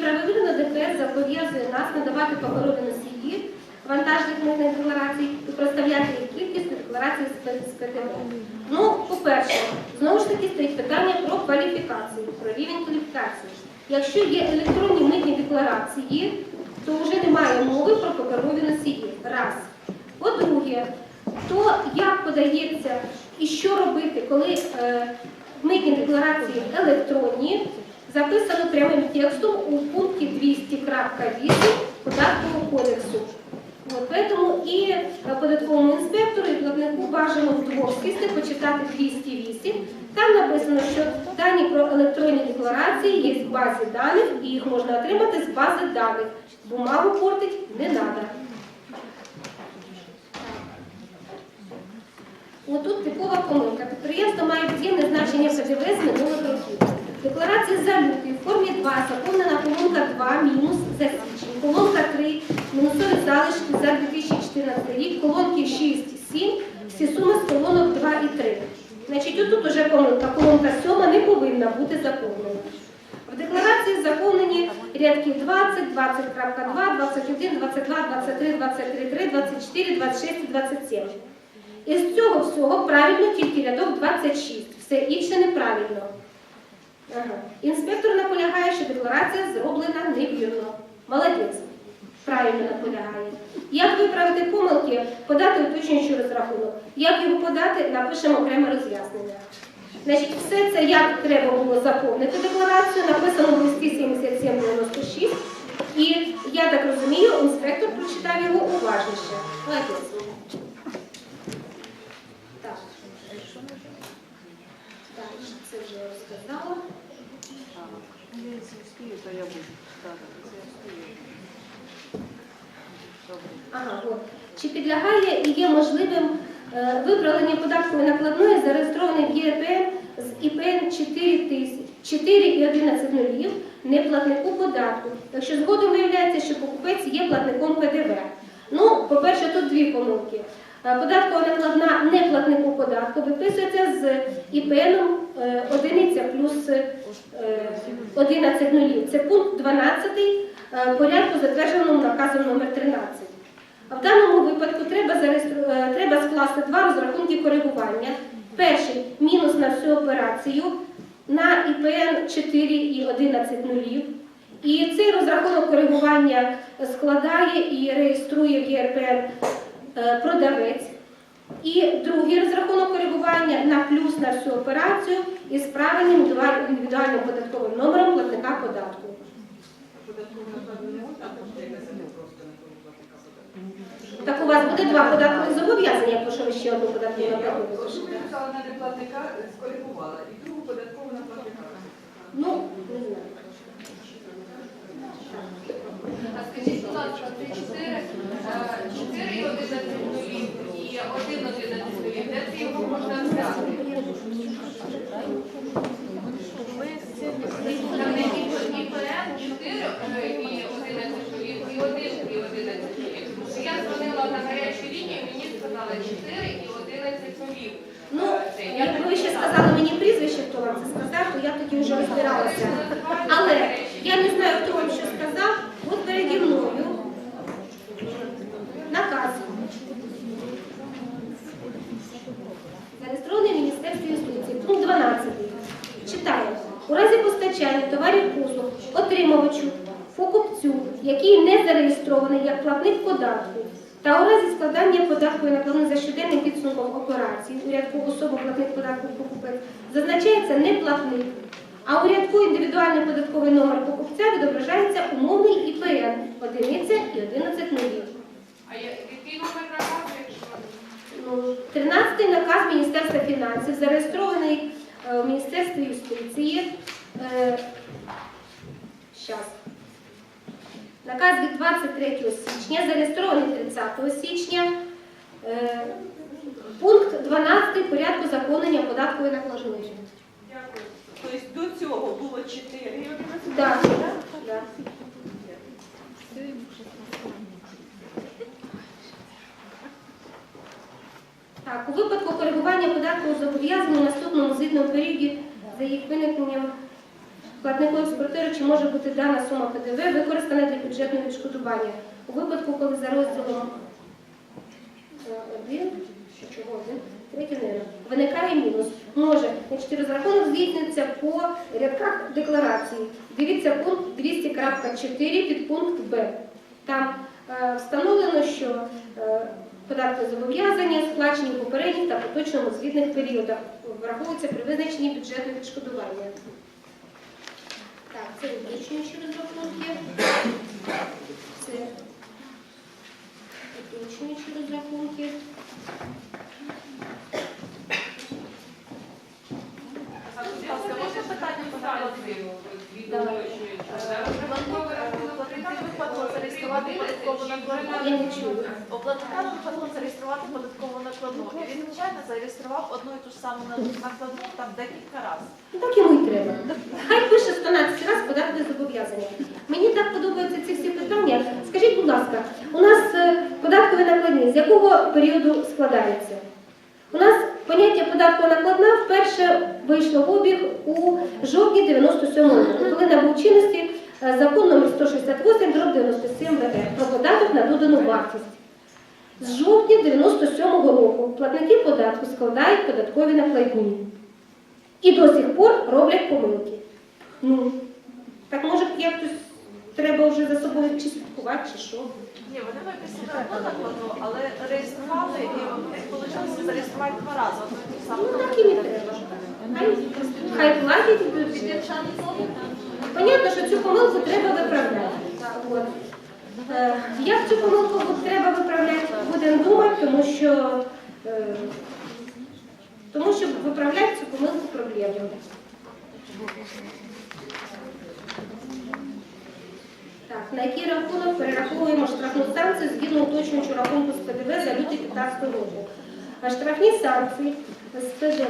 правовірно ДПС зобов'язує нас надавати паперові носії вантажних митних декларацій і проставляти їх кількість у декларації з П- Ну, по-перше, знову ж таки стоїть питання про кваліфікацію, про рівень кваліфікації. Якщо є електронні митні декларації, то вже немає мови про паперові носії. Раз. По-друге, то як подається і що робити, коли е, митні декларації електронні, записано прямим текстом у пункті 200.8 Податкового кодексу. От, поэтому і е, податковому інспектору, і платнику бажано вдвох сісти, почитати 208. Там написано, що дані про електронні декларації є в базі даних, і їх можна отримати з бази даних. Бумагу портить не треба. Отут типова помилка. Підприємство має від'ємне значення ПДВ з минулих років. Декларація за лютий в формі 2 заповнена колонка 2 мінус за січень, колонка 3 мінусові залишки за 2014 рік, колонки 6, 7, всі суми з колонок 2 і 3. Значить, отут. Колонка 7 не повинна бути заповнена. В декларації заповнені рядки 20, 20.2, 21, 22, 23, 23, 3, 24, 26 і 27. Із цього всього правильно тільки рядок 26, все інше неправильно. Ага. Інспектор наполягає, що декларація зроблена невірно. Молодець. Правильно наполягає. Як виправити помилки, подати уточнюючий розрахунок. Як його подати, напишемо окреме роз'яснення. Значить, все це як треба було заповнити декларацію, написано в листі 7796. І я так розумію, інспектор прочитав його уважніше. Ага, от. Чи підлягає і є можливим е, виправлення податкової накладної, зареєстрованої 4 тисяч 4 і 11 нулів неплатнику податку, якщо згодом виявляється, що покупець є платником ПДВ. Ну, по-перше, тут дві помилки. Е, Податкова накладна неплатнику податку виписується з ІПН е, одиниця плюс е, 11 нулів. Це пункт 12 е, порядку, затвердженому наказом номер 13. А в даному випадку треба, е, треба скласти два розрахунки коригування. Перший мінус на всю операцію на ІПН 4 і 11 нулів. І цей розрахунок коригування складає і реєструє в ЄРПН е, продавець. І другий розрахунок коригування на плюс на всю операцію із правильним індивідуальним податковим номером платника податку. Платника податку. Так у вас буде два податкових зобов'язання, якщо ви ще одну податкову накладну одну неплатника, скоригувала, і другу платника. Ну, не знаю. А скажіть, будь ласка, це 4, 4 і 11 нулів і 1 11 нулів, де це його можна взяти? Там де ІПН 4 е, і 11 нулів, і 1 і 11 нулів. Я дзвонила на гарячу лінію, мені сказали 4 і 11 нулів. Е, це. Я якби ви ще сказали мені прізвище, хто вам це сказав, то я тоді вже розбиралася. Але я не знаю, хто вам що сказав. От переді мною наказ. Зареєстрований в Міністерстві юстиції. Пункт 12. Читаємо. У разі постачання товарів послуг отримувачу, покупцю, який не зареєстрований як платник податку, та у разі складання податкової накладної за щоденним підсумком операцій у рядку особа платник податку покупець зазначається не платник, а у рядку індивідуальний податковий номер покупця відображається умовний ІПН одиниця і 11 нулів. А який номер наказу, якщо? Ну, 13 наказ Міністерства фінансів, зареєстрований е, в Міністерстві юстиції. Е, щас. Наказ від 23 січня, зареєстрований 30 січня. Е, пункт 12 порядку заповнення податкової накладної. Дякую. Тобто до цього було 4 і 11 Да, да. Так, у випадку коригування податкового зобов'язання у наступному звітному періоді за їх виникненням платнику експортеру, може бути дана сума ПДВ використана для бюджетного відшкодування. У випадку, коли за розділом е, один, чого один, третій не виникає мінус. Може, значить, розрахунок здійснюється по рядках декларації. Дивіться пункт 200.4 під пункт Б. Там е, встановлено, що е, податки зобов'язання сплачені в попередніх та поточному звітних періодах враховуються при визначенні бюджетного відшкодування. Так, це уточнюючі розрахунки. Це уточнюючі розрахунки. А будь ласка, можна питання поставити від уточнюючого? Податковий рахунок Платника випадку зареєструвати податкову накладну. Я не чую. У платника випадку зареєструвати податкову накладну. І він, звичайно, зареєстрував одну і ту ж саму накладну там декілька разів. Ну так йому й треба. Хай пише 12 разів податкові зобов'язання. Мені так подобаються ці всі питання. Скажіть, будь ласка, у нас е, податкові накладні з якого періоду складаються? У нас поняття податкова накладна вперше вийшло в обіг у жовтні 97 року, коли набув чинності закон номер 168 дроб 97 ВР про податок на додану вартість. З жовтня 97 року платники податку складають податкові накладні. І до сих пор роблять помилки. Ну, так може якось треба вже за собою чи слідкувати, чи що? Ні, вони виписали одну накладну, але реєстрували і вийшло зареєструвати два рази. Ну так і не треба. Хай, платять і бюджет. Помилку треба виправляти. Е, Як цю помилку треба виправляти, будемо думати, тому що, е, тому що виправляти цю помилку проблемно. Так, на який рахунок перераховуємо штрафну санкцію згідно уточнюючого рахунку з ПДВ за лютий 15 року. А штрафні санкції з ПДВ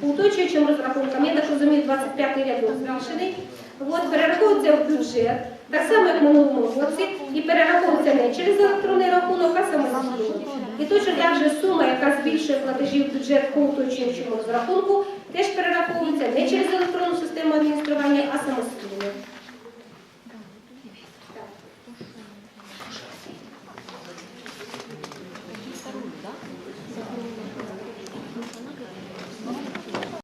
по уточуючим розрахункам, я так розумію, 25 рядок збільшений, от, перераховується в бюджет, так само, як в минулому році, і перераховується не через електронний рахунок, а самостійно. І точно так же сума, яка збільшує платежі в бюджет пункту чи іншому розрахунку, теж перераховується не через електронну систему адміністрування, а самостійно.